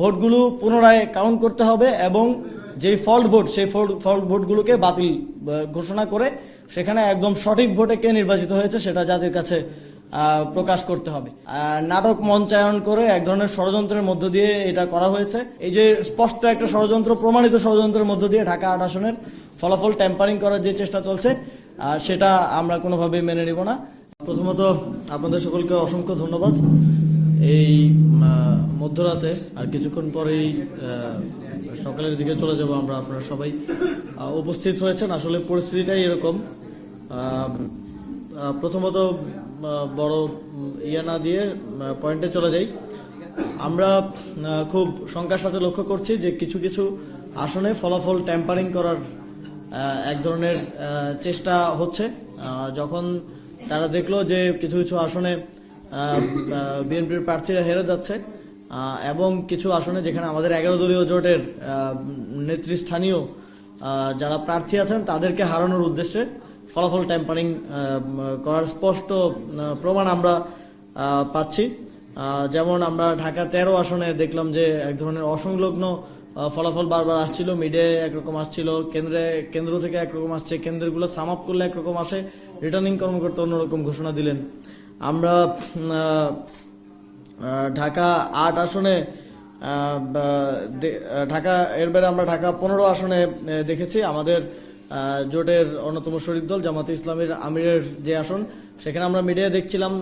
ভোটগুলো পুনরায় কাউন্ট করতে হবে এবং যেই ফল্ট ভোট, সেই ফল্ট ভোটগুলোকে বাতিল ঘোষণা করে সেখানে একদম সঠিক ভোটে কে নির্বাচিত হয়েছে সেটা জাতির কাছে প্রকাশ করতে হবে। নাটক মঞ্চায়ন করে এক ধরনের ষড়যন্ত্রের মধ্য দিয়ে এটা করা হয়েছে। এই যে স্পষ্ট একটা ষড়যন্ত্র, প্রমাণিত ষড়যন্ত্রের মধ্য দিয়ে ঢাকা আট আসনের ফলাফল ট্যাম্পারিং করার যে চেষ্টা চলছে সেটা আমরা কোনোভাবেই মেনে নিব না। প্রথমত আপনাদের সকলকে অসংখ্য ধন্যবাদ। এই মধ্যরাতে আর কিছুক্ষণ পরেই সকালের দিকে চলে যাব আমরা, আপনারা সবাই উপস্থিত হয়েছেন। আসলে পরিস্থিতিটাই এরকম। প্রথমত বড় ইয়ে না দিয়ে পয়েন্টে চলে যাই। আমরা খুব শঙ্কার সাথে লক্ষ্য করছি যে কিছু কিছু আসনে ফলাফল ট্যাম্পারিং করার এক ধরনের চেষ্টা হচ্ছে। যখন তারা দেখল যে কিছু কিছু আসনে বিএনপির প্রার্থীরা হেরে যাচ্ছে। এবং কিছু আসনে যেখানে আমাদের এগারো দলীয় জোটের নেতৃস্থানীয় যারা প্রার্থী আছেন, তাদেরকে হারানোর উদ্দেশ্যে ফলাফল ট্যাম্পারিং করার স্পষ্ট প্রমাণ আমরা পাচ্ছি। যেমন আমরা ঢাকা তেরো আসনে দেখলাম যে এক ধরনের অসংলগ্ন ফলাফল বারবার আসছিল। মিডিয়ায় একরকম আসছিল, কেন্দ্রে, কেন্দ্র থেকে একরকম আসছে, কেন্দ্রগুলো সাম আপ করলে একরকম আসে রিটার্নিং কর্মকর্তা অন্যরকম ঘোষণা দিলেন। আমরা ঢাকা আট আসনে ঢাকা, এর বাইরে আমরা ঢাকা পনেরো আসনে দেখেছি। আমাদের জোটের অন্যতম শরীর দল জামাতে ইসলামের আমিরের যে আসন, সেখানে আমরা মিডিয়ায় দেখছিলাম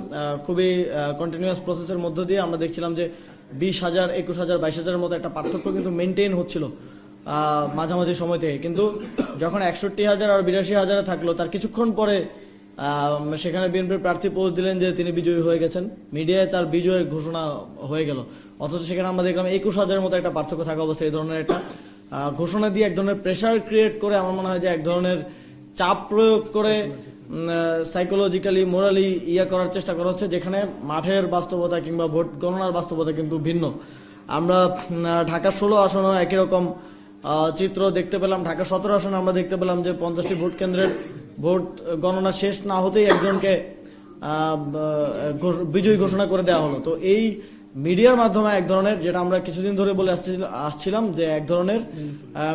খুবই কন্টিনিউয়াস প্রসেসের মধ্য দিয়ে আমরা দেখছিলাম যে বিশ হাজার, একুশ হাজার, বাইশ হাজারের মতো একটা পার্থক্য কিন্তু মেনটেন হচ্ছিল মাঝামাঝি সময় থেকে। কিন্তু যখন একষট্টি হাজার আর বিরাশি হাজারে থাকল, তার কিছুক্ষণ পরে সেখানে বিএনপির প্রার্থী পোস্ট দিলেন যে তিনি বিজয়ী হয়ে গেছেন। মিডিয়ায় তার বিজয়ের ঘোষণা হয়ে গেল। অথচ সেখানে আমরা দেখলাম একুশ হাজারের মতো একটা পার্থক্য থাকা অবস্থায় এই ধরনের একটা ঘোষণা দিয়ে এক ধরনের প্রেশার ক্রিয়েট করে আমার মনে হয় যে এক ধরনের চাপ প্রয়োগ করে সাইকোলজিক্যালি মোরালি ইয়া করার চেষ্টা করা হচ্ছে, যেখানে মাঠের বাস্তবতা কিংবা ভোট গণনার বাস্তবতা কিন্তু ভিন্ন। আমরা ঢাকা ষোলো আসনও একই রকম চিত্র দেখতে পেলাম। ঢাকা সতেরো আসনে আমরা দেখতে পেলাম যে পঞ্চাশটি ভোট কেন্দ্রের ভোট গণনা শেষ না হতেই একজনকে বিজয়ী ঘোষণা করে দেওয়া হলো। তো এই মিডিয়ার মাধ্যমে এক ধরনের যেটা আমরা কিছুদিন ধরে বলে আসছি- আসছিলাম যে এক ধরনের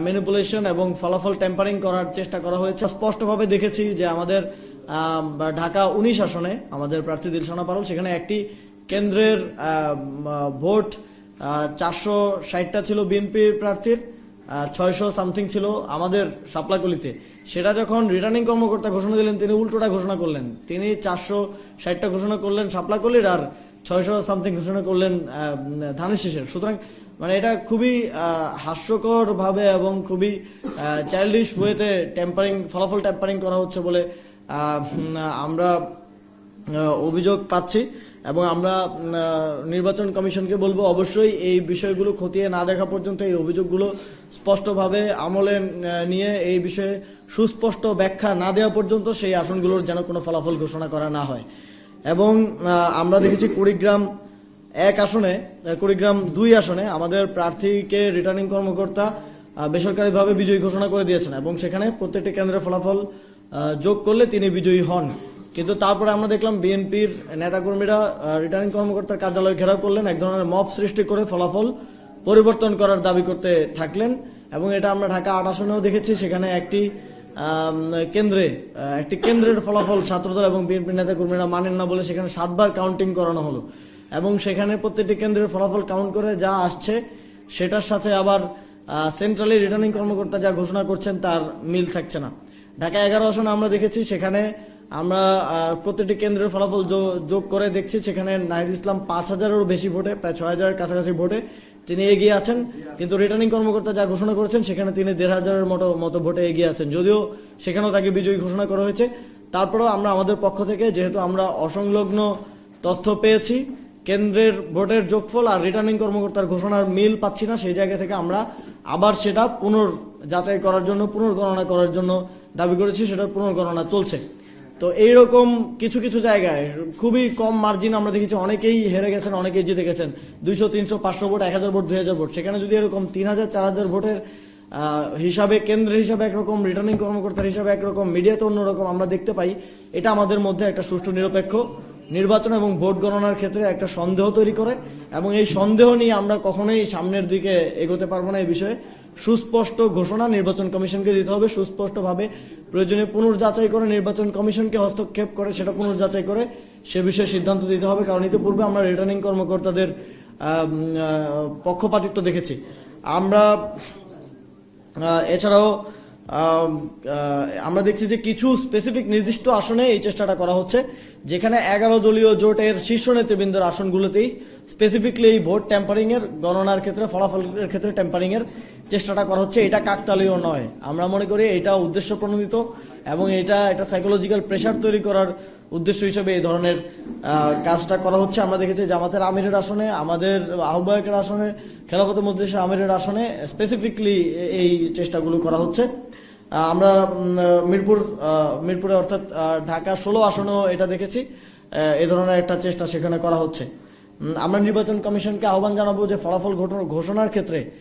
ম্যানিপুলেশন এবং ফলাফল টেম্পারিং করার চেষ্টা করা হয়েছে। স্পষ্টভাবে দেখেছি যে আমাদের ঢাকা উনিশ আসনে আমাদের প্রার্থী দিলশানা পারুল সেখানে একটি কেন্দ্রের ভোট চারশো ষাটটা ছিল বিএনপির প্রার্থীর। ছয়শো সামথিং ছিল আমাদের সাপলাকলিতে। সেটা যখন রিটার্নিং কর্মকর্তা ঘোষণা দিলেন, তিনি উল্টোটা ঘোষণা করলেন। তিনি চারশো ষাটটা ঘোষণা করলেন সাপলাকলির আর ছয়শো সামথিং ঘোষণা করলেন ধানের শীষের। সুতরাং মানে এটা খুবই হাস্যকর ভাবে এবং খুবই চাইল্ডিশ ওয়েতে টেম্পারিং ফলাফল টেম্পারিং করা হচ্ছে বলে আমরা অভিযোগ পাচ্ছি। এবং আমরা নির্বাচন কমিশনকে বলব অবশ্যই এই বিষয়গুলো খতিয়ে না দেখা পর্যন্ত এই অভিযোগগুলো স্পষ্টভাবে আমলে নিয়ে এই বিষয়ে সুস্পষ্ট ব্যাখ্যা না দেওয়া পর্যন্ত সেই আসনগুলোর যেন কোনো ফলাফল ঘোষণা করা না হয়। এবং আমরা দেখেছি কুড়িগ্রাম এক আসনে কুড়িগ্রাম দুই আসনে আমাদের প্রার্থীকে রিটার্নিং কর্মকর্তা বেসরকারিভাবে বিজয়ী ঘোষণা করে দিয়েছেন এবং সেখানে প্রত্যেকটি কেন্দ্রের ফলাফল যোগ করলে তিনি বিজয়ী হন। কিন্তু তারপরে আমরা দেখলাম বিএনপির নেতাকর্মীরা রিটার্নিং কর্মকর্তার কার্যালয় ঘেরাও করলেন, এক ধরনের মব সৃষ্টি করে ফলাফল পরিবর্তন করার দাবি করতে থাকলেন এবং এটা আমরা ঢাকা আট আসনেও দেখেছি, সেখানে একটি কেন্দ্রে একটি কেন্দ্রের ফলাফল ছাত্রদল এবং বিএনপি নেতাকর্মীরা মানেন না বলে সেখানে সাতবার কাউন্টিং করানো হলো। এবং সেখানে প্রত্যেকটি কেন্দ্রের ফলাফল কাউন্ট করে যা আসছে, সেটার সাথে আবার সেন্ট্রালি রিটার্নিং কর্মকর্তা যা ঘোষণা করছেন তার মিল থাকছে না। ঢাকা এগারো আসনে আমরা দেখেছি, সেখানে আমরা প্রতিটি কেন্দ্রের ফলাফল যোগ করে দেখছি, সেখানে নাহিদ ইসলাম পাঁচ হাজারেরও বেশি ভোটে, প্রায় ছয় হাজারের কাছাকাছি ভোটে তিনি এগিয়ে আছেন। কিন্তু রিটার্নিং কর্মকর্তা যা ঘোষণা করেছেন, সেখানে তিনি দেড় হাজারের মতো মতো ভোটে এগিয়ে আছেন। যদিও সেখানেও তাকে বিজয়ী ঘোষণা করা হয়েছে। তারপরেও আমরা আমাদের পক্ষ থেকে, যেহেতু আমরা অসংলগ্ন তথ্য পেয়েছি, কেন্দ্রের ভোটের যোগফল আর রিটার্নিং কর্মকর্তার ঘোষণার মিল পাচ্ছি না, সেই জায়গা থেকে আমরা আবার সেটা পুনর যাচাই করার জন্য, পুনর্গণনা করার জন্য দাবি করেছি, সেটার পুনর্গণনা চলছে। তো এইরকম কিছু কিছু জায়গায়, খুবই কম মার্জিন আমরা দেখেছি, অনেকেই হেরে গেছেন, অনেকেই জিতে গেছেন। দুইশো, তিনশো, পাঁচশো ভোট, এক হাজার ভোট, দুই হাজার ভোট। সেখানে যদি এরকম তিন হাজার, চার হাজার ভোটের হিসাবে, কেন্দ্রের হিসাবে একরকম রিটার্নিং কর্মকর্তার হিসাবে একরকম মিডিয়াতে অন্যরকম আমরা দেখতে পাই, এটা আমাদের মধ্যে একটা সুষ্ঠু নিরপেক্ষ নির্বাচন এবং ভোট গণনার ক্ষেত্রে একটা সন্দেহ তৈরি করে এবং এই সন্দেহ নিয়ে আমরা কখনোই সামনের দিকে এগোতে পারব না এই বিষয়ে। সুস্পষ্ট ঘোষণা নির্বাচন কমিশনকে দিতে হবে, সুস্পষ্টভাবে প্রয়োজনীয় পুনর্যাচাই করে নির্বাচন কমিশনকে হস্তক্ষেপ করে সেটা পুনর্যাচাই করে সে বিষয়ে সিদ্ধান্ত দিতে হবে, কারণ ইতিপূর্বে আমরা রিটার্নিং কর্মকর্তাদের পক্ষপাতিত্ব দেখেছি। আমরা এছাড়াও আমরা দেখছি যে কিছু স্পেসিফিক নির্দিষ্ট আসনে এই চেষ্টাটা করা হচ্ছে, যেখানে এগারো দলীয় জোটের শীর্ষ নেতৃবৃন্দের আসনগুলোতেই স্পেসিফিকলি এই ভোট ট্যাম্পারিং এর গণনার ক্ষেত্রে, ফলাফলের ক্ষেত্রে ট্যাম্পারিং এর চেষ্টাটা করা হচ্ছে, এটা কাকতালীয় নয়। আমরা মনে করি এটা উদ্দেশ্য প্রণোদিত এবং এটা একটা সাইকোলজিক্যাল প্রেশার তৈরি করার উদ্দেশ্য হিসেবে এই ধরনের কাজটা করা হচ্ছে। আমরা দেখেছি জামাতের আমিরের আসনে, আমাদের আহ্বায়কের আসনে, খেলাফত মজলিসের আমিরের আসনে স্পেসিফিকলি এই চেষ্টাগুলো করা হচ্ছে। আমরা মিরপুর মিরপুরে অর্থাৎ ঢাকা ষোলো আসনেও এটা দেখেছি। এ ধরনের একটা চেষ্টা সেখানে করা হচ্ছে। আমরা নির্বাচন কমিশনকে আহ্বান জানাব যে ফলাফল ঘোষণা- ঘোষণার ক্ষেত্রে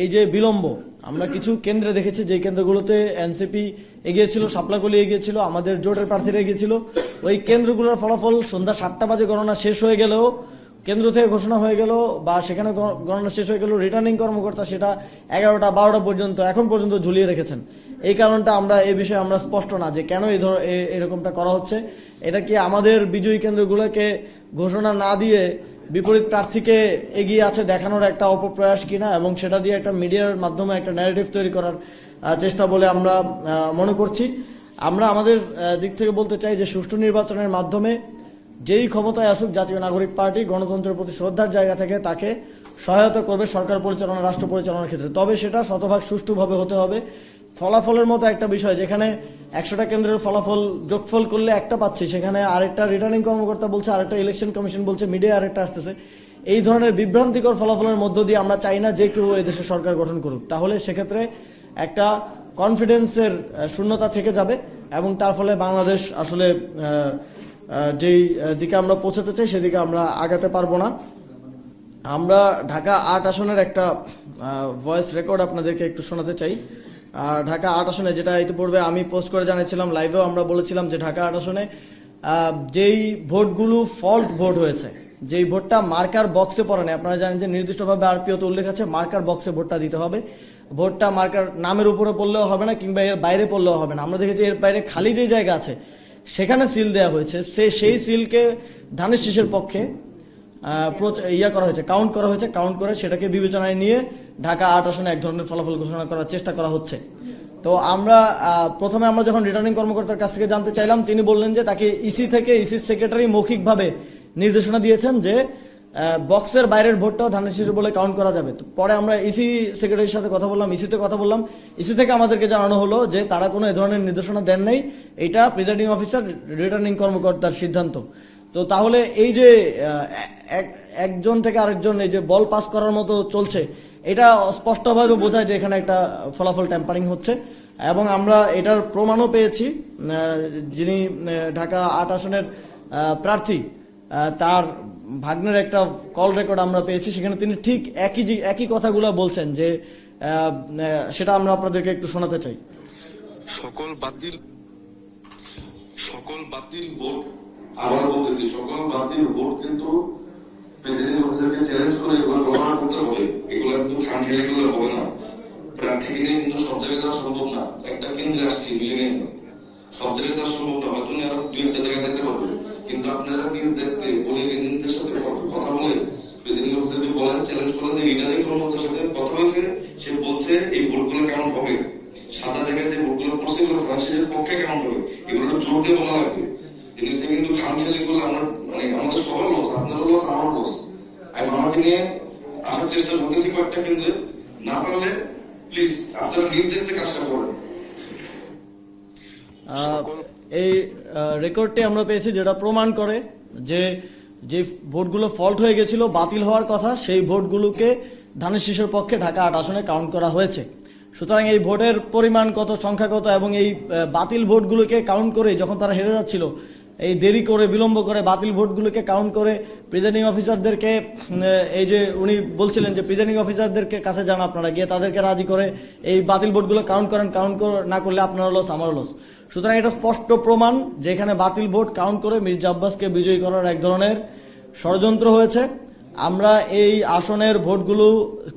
এই যে বিলম্ব, আমরা কিছু কেন্দ্রে দেখেছি যে কেন্দ্রগুলোতে এনসিপি এগিয়েছিল সাপলাকলি এগিয়েছিল, আমাদের জোটের প্রার্থীরা এগিয়েছিল, ওই কেন্দ্রগুলোর ফলাফল সন্ধ্যা সাতটা বাজে গণনা শেষ হয়ে গেলেও, কেন্দ্র থেকে ঘোষণা হয়ে গেল বা সেখানে গণনা শেষ হয়ে গেল রিটার্নিং কর্মকর্তা সেটা এগারোটা বারোটা পর্যন্ত, এখন পর্যন্ত ঝুলিয়ে রেখেছেন। এই কারণটা আমরা এই বিষয়ে আমরা স্পষ্ট না যে কেন এই ধর এরকমটা করা হচ্ছে। এটা কি আমাদের বিজয়ী কেন্দ্রগুলোকে ঘোষণা না দিয়ে বিপরীত প্রার্থীকে এগিয়ে আছে দেখানোর একটা অপপ্রয়াস কিনা এবং সেটা দিয়ে একটা মিডিয়ার মাধ্যমে একটা ন্যারেটিভ তৈরি করার চেষ্টা বলে আমরা মনে করছি। আমরা আমাদের দিক থেকে বলতে চাই যে সুষ্ঠু নির্বাচনের মাধ্যমে যেই ক্ষমতায় আসুক জাতীয় নাগরিক পার্টি, গণতন্ত্রের প্রতি শ্রদ্ধার জায়গা থেকে তাকে সহায়তা করবে সরকার পরিচালনা, রাষ্ট্র পরিচালনার ক্ষেত্রে। তবে সেটা শতভাগ সুষ্ঠুভাবে হতে হবে। ফলাফলের মতো একটা বিষয় যেখানে একশোটা কেন্দ্রের ফলাফল, যোগফল করলে একটা পাচ্ছি। সেখানে আরেকটা রিটার্নিং কর্মকর্তা বলছে, আরেকটা ইলেকশন কমিশন বলছে মিডিয়া আরেকটা আসতেছে। এই ধরনের বিভ্রান্তিকর ফলাফলের মধ্য দিয়ে আমরা চাই না যে কেউ এদেশে সরকার গঠন করুক। তাহলে সেক্ষেত্রে একটা কনফিডেন্সের শূন্যতা থেকে যাবে এবং তার ফলে বাংলাদেশ আসলে যেই দিকে আমরা পৌঁছাতে চাই, সেদিকে আমরা আগাতে পারব না। আমরা ঢাকা আট আসনের একটা ভয়েস রেকর্ড আপনাদেরকে একটু শোনাতে চাই। আর ঢাকা আট আসনে যেটা ইতিপূর্বে আমি পোস্ট করে জানিয়েছিলাম লাইভেও আমরা বলেছিলাম যে ঢাকা আট আসনে যেই ভোটগুলো ফল্ট ভোট হয়েছে, যেই ভোটটা মার্কার বক্সে পড়ে না আপনারা জানেন যে নির্দিষ্টভাবে আরপিওতে উল্লেখ আছে, মার্কার বক্সে ভোটটা দিতে হবে। ভোটটা মার্কার নামের উপরে পড়লেও হবে না, কিংবা এর বাইরে পড়লেও হবে না। আমরা দেখেছি এর বাইরে খালি যে জায়গা আছে, সেখানে সিল দেওয়া হয়েছে। সে, সেই সিলকে ধানের শীষের পক্ষে ইয়া করা হয়েছে কাউন্ট করা হয়েছে কাউন্ট করে সেটাকে বিবেচনায় নিয়ে ঢাকা আট আসনে এক ধরনের ফলাফল ঘোষণা করার চেষ্টা করা হচ্ছে। তো আমরা প্রথমে আমরা যখন রিটার্নিং কর্মকর্তার কাছ থেকে জানতে চাইলাম, তিনি বললেন যে তাকে ইসি থেকে ইসি সেক্রেটারি মৌখিকভাবে নির্দেশনা দিয়েছেন যে বক্সের বাইরের ভোটটাও ধানের শীষে বলে কাউন্ট করা যাবে। তো পরে আমরা ইসি সেক্রেটারির সাথে কথা বললাম ইসিতে কথা বললাম। ইসি থেকে আমাদেরকে জানানো হলো যে তারা কোনো এ ধরনের নির্দেশনা দেন নাই। এটা প্রিজাইডিং অফিসার রিটার্নিং কর্মকর্তার সিদ্ধান্ত। তো তাহলে এই যে এক- একজন থেকে আরেকজন এই যে বল পাস করার মতো চলছে, এটা স্পষ্টভাবে বোঝায় যে এখানে একটা ফলাফল ট্যাম্পারিং হচ্ছে। এবং আমরা এটার প্রমাণও পেয়েছি যিনি ঢাকা আট আসনের প্রার্থী তার ভাগ্নের একটা কল রেকর্ড আমরা পেয়েছি, সেখানে তিনি ঠিক একই একই কথাগুলো বলছেন যে সেটা আমরা আপনাদেরকে একটু শোনাতে চাই। সকল বাতিল সকল বাতিল ভোট আবার বলতেছি, সকল বাতিল ভোট কিন্তু দেখতে কথা বলেন চ্যালেঞ্জ সাথে কথা সে বলছে এই ভোটগুলো কেমন হবে? সাদা জায়গায় যে ভোটগুলো পড়ছে, এগুলো ফ্রান্সিসের পক্ষে কেমন হবে? এগুলো জোর দিয়ে বলা লাগবে। জিনিসটা কিন্তু খাম খেলে গুলো আমার মানে আমাদের সবার লস আপনারও লস আমার লস আমি আমাকে নিয়ে আসার চেষ্টা করতেছি কয়েকটা কেন্দ্রে না পারলে প্লিজ আপনারা নিজ দেখতে কাজটা করেন। এই রেকর্ডটি আমরা পেয়েছি যেটা প্রমাণ করে যে যে ভোটগুলো ফল্ট হয়ে গেছিল, বাতিল হওয়ার কথা, সেই ভোটগুলোকে ধানের শীষের পক্ষে ঢাকা আট আসনে কাউন্ট করা হয়েছে। সুতরাং এই ভোটের পরিমাণ কত, সংখ্যা কত, এবং এই বাতিল ভোটগুলোকে কাউন্ট করে যখন তারা হেরে যাচ্ছিল এই দেরি করে, বিলম্ব করে বাতিল ভোটগুলোকে কাউন্ট করে প্রিজাইডিং অফিসারদেরকে এই যে উনি বলছিলেন যে প্রিজাইডিং অফিসারদেরকে কাছে যান আপনারা, গিয়ে তাদেরকে রাজি করে এই বাতিল ভোটগুলো কাউন্ট করেন কাউন্ট না করলে আপনারা লস আমারও লস সুতরাং এটা স্পষ্ট প্রমাণ যে এখানে বাতিল ভোট কাউন্ট করে মির্জা আব্বাসকে বিজয়ী করার এক ধরনের ষড়যন্ত্র হয়েছে। আমরা এই আসনের ভোটগুলো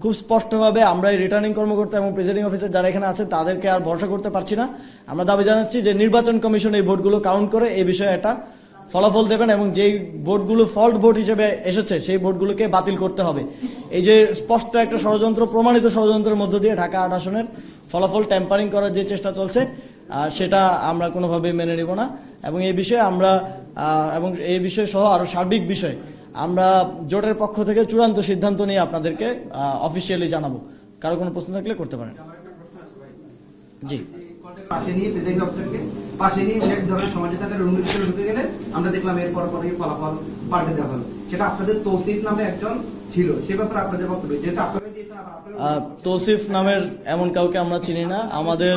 খুব স্পষ্টভাবে আমরা এই রিটার্নিং কর্মকর্তা এবং প্রেসিডিং অফিসার যারা এখানে আছে, তাদেরকে আর ভরসা করতে পারছি না। আমরা দাবি জানাচ্ছি যে নির্বাচন কমিশন এই ভোটগুলো কাউন্ট করে এই বিষয়ে একটা ফলাফল দেবেন এবং যেই ভোটগুলো ফল্ট ভোট হিসেবে এসেছে, সেই ভোটগুলোকে বাতিল করতে হবে। এই যে স্পষ্ট একটা ষড়যন্ত্র, প্রমাণিত ষড়যন্ত্রের মধ্য দিয়ে ঢাকা আট আসনের ফলাফল ট্যাম্পারিং করার যে চেষ্টা চলছে সেটা আমরা কোনোভাবেই মেনে নিব না। এবং এই বিষয়ে আমরা এবং এই বিষয় সহ আরও সার্বিক বিষয় আমরা জোটের পক্ষ থেকে চূড়ান্ত সিদ্ধান্ত নিয়ে আপনাদেরকে অফিসিয়ালি জানাব। কারও কোনো প্রশ্ন থাকলে করতে পারেন। জি। পাশে নিয়ে প্রেসিডেন্ট অফিসারকে পাশে নিয়ে এক ধরনের সমাজতাকে রুমের ভিতরে ঢুকে গেলে আমরা দেখলাম এরপর পরে ফলাফল পাল্টে দেওয়া হলো। সেটা আপনাদের তৌসিফ নামে একজন ছিল সে ব্যাপারে আপনাদের বক্তব্য যেহেতু আপনারা দিয়েছেন তৌসিফ নামের এমন কাউকে আমরা চিনি না। আমাদের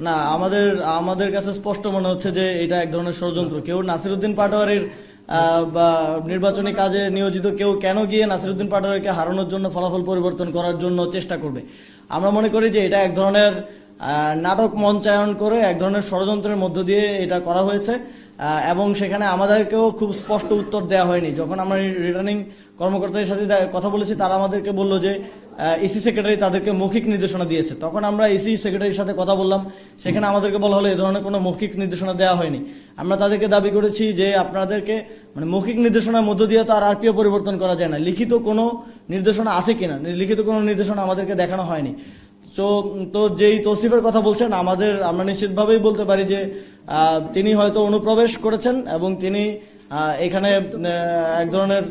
না আমাদের আমাদের কাছে স্পষ্ট মনে হচ্ছে যে এটা এক ধরনের ষড়যন্ত্র। কেউ নাসিরুদ্দিন পাটোয়ারির বা নির্বাচনী কাজে নিয়োজিত কেউ কেন গিয়ে নাসিরুদ্দিন পাটোয়ারিকে হারানোর জন্য ফলাফল পরিবর্তন করার জন্য চেষ্টা করবে? আমরা মনে করি যে এটা এক ধরনের নাটক মঞ্চায়ন করে এক ধরনের ষড়যন্ত্রের মধ্য দিয়ে এটা করা হয়েছে। এবং সেখানে আমাদেরকেও খুব স্পষ্ট উত্তর দেওয়া হয়নি। যখন আমরা রিটার্নিং কর্মকর্তাদের সাথে দে- কথা বলেছি তারা আমাদেরকে বলল যে ইসি সেক্রেটারি তাদেরকে মৌখিক নির্দেশনা দিয়েছে। তখন আমরা ইসি সেক্রেটারির সাথে কথা বললাম। সেখানে আমাদেরকে বলা হলো, এ ধরনের কোনো মৌখিক নির্দেশনা দেওয়া হয়নি। আমরা তাদেরকে দাবি করেছি যে আপনাদেরকে মানে মৌখিক নির্দেশনার মধ্য দিয়ে তো আর আরপিও পরিবর্তন করা যায় না। লিখিত কোনো নির্দেশনা আছে কিনা? লিখিত কোনো নির্দেশনা আমাদেরকে দেখানো হয়নি। তো তো যেই তৌসিফের কথা বলছেন, আমাদের, আমরা নিশ্চিতভাবেই বলতে পারি যে তিনি হয়তো অনুপ্রবেশ করেছেন এবং তিনি এখানে এক ধরনের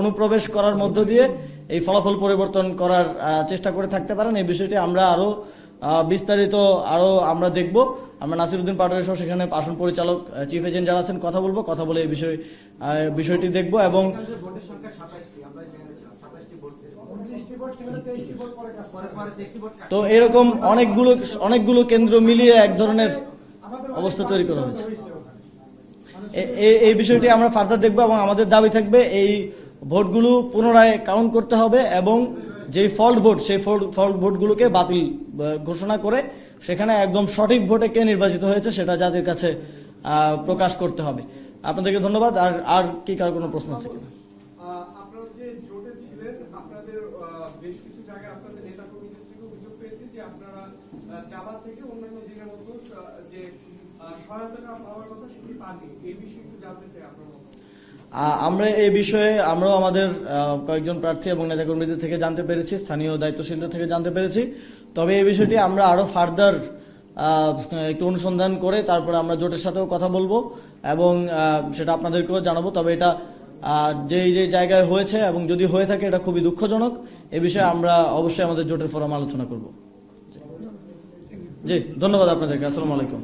অনুপ্রবেশ করার মধ্য দিয়ে এই ফলাফল পরিবর্তন করার চেষ্টা করে থাকতে পারেন এই বিষয়টি আমরা আরও আহ, বিস্তারিত আরও আমরা দেখব আমরা নাসিরুদ্দিন পাটোয়ারি সহ সেখানে আসন পরিচালক চিফ এজেন্ট যারা আছেন কথা বলব কথা বলে এই বিষয় বিষয়টি দেখব এবং। তো এরকম অনেকগুলো অনেকগুলো কেন্দ্র মিলিয়ে এক ধরনের অবস্থা তৈরি করা হয়েছে এই বিষয়টি আমরা ফার্দার দেখব এবং আমাদের দাবি থাকবে এই ভোটগুলো পুনরায় কাউন্ট করতে হবে এবং যেই ফল্ট ভোট সেই ফল্ট ভোটগুলোকে বাতিল ঘোষণা করে সেখানে একদম সঠিক ভোটে কে নির্বাচিত হয়েছে সেটা জাতির কাছে প্রকাশ করতে হবে। আপনাদেরকে ধন্যবাদ। আর আর কি কার কোনো প্রশ্ন আছে কিনা? আহ, আমরা এই বিষয়ে আমরাও আমাদের কয়েকজন প্রার্থী এবং নেতাকর্মীদের থেকে জানতে পেরেছি, স্থানীয় দায়িত্বশীলদের থেকে জানতে পেরেছি। তবে এই বিষয়টি আমরা আরও ফার্দার একটু অনুসন্ধান করে তারপরে আমরা জোটের সাথেও কথা বলব এবং সেটা আপনাদেরকেও জানাব। তবে এটা যেই যে জায়গায় হয়েছে এবং যদি হয়ে থাকে এটা খুবই দুঃখজনক। এ বিষয়ে আমরা অবশ্যই আমাদের জোটের ফোরাম আলোচনা করব। জি, ধন্যবাদ আপনাদেরকে। আসসালামু আলাইকুম।